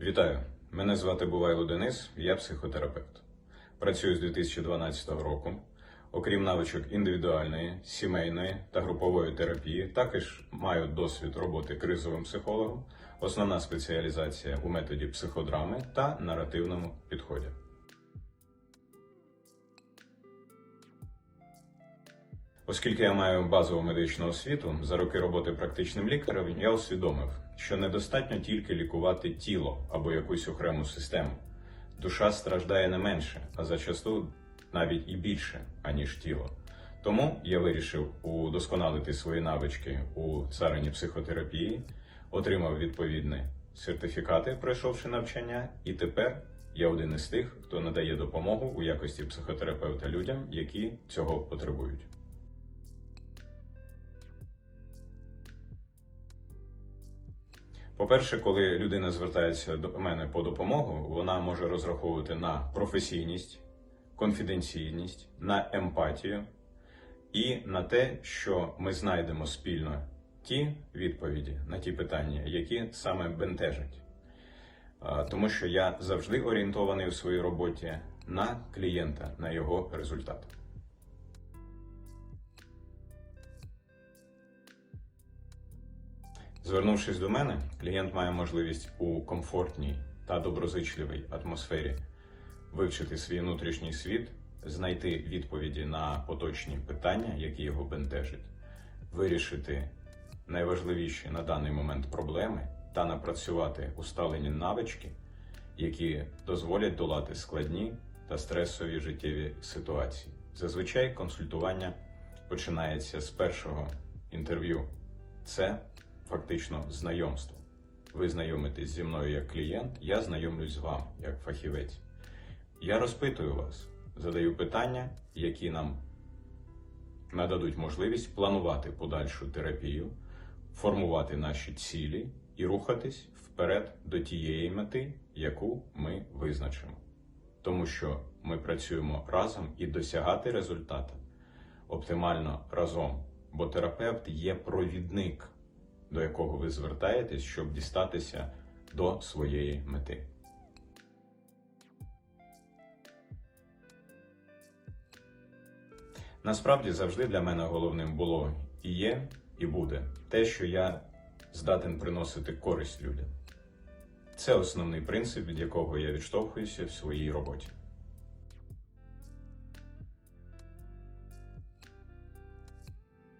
Вітаю! Мене звати Бувайло Денис, я психотерапевт. Працюю з 2012 року. Окрім навичок індивідуальної, сімейної та групової терапії, також маю досвід роботи кризовим психологом, основна спеціалізація у методі психодрами та наративному підході. Оскільки я маю базову медичну освіту, за роки роботи практичним лікарем я усвідомив, що недостатньо тільки лікувати тіло або якусь окрему систему. Душа страждає не менше, а зачасту навіть і більше, аніж тіло. Тому я вирішив удосконалити свої навички у царині психотерапії, отримав відповідні сертифікати, пройшовши навчання, і тепер я один із тих, хто надає допомогу у якості психотерапевта людям, які цього потребують. По-перше, коли людина звертається до мене по допомогу, вона може розраховувати на професійність, конфіденційність, на емпатію і на те, що ми знайдемо спільно ті відповіді на ті питання, які саме бентежать. Тому що я завжди орієнтований у своїй роботі на клієнта, на його результат. Звернувшись до мене, клієнт має можливість у комфортній та доброзичливій атмосфері вивчити свій внутрішній світ, знайти відповіді на поточні питання, які його бентежать, вирішити найважливіші на даний момент проблеми та напрацювати усталені навички, які дозволять долати складні та стресові життєві ситуації. Зазвичай консультування починається з першого інтерв'ю. Це фактично знайомство. Ви знайомитесь зі мною як клієнт, я знайомлюсь з вами як фахівець. Я розпитую вас, задаю питання, які нам нададуть можливість планувати подальшу терапію, формувати наші цілі і рухатись вперед до тієї мети, яку ми визначимо. Тому що ми працюємо разом і досягати результату оптимально разом, бо терапевт є провідник до якого ви звертаєтесь, щоб дістатися до своєї мети. Насправді завжди для мене головним було і є, і буде те, що я здатен приносити користь людям. Це основний принцип, від якого я відштовхуюся в своїй роботі.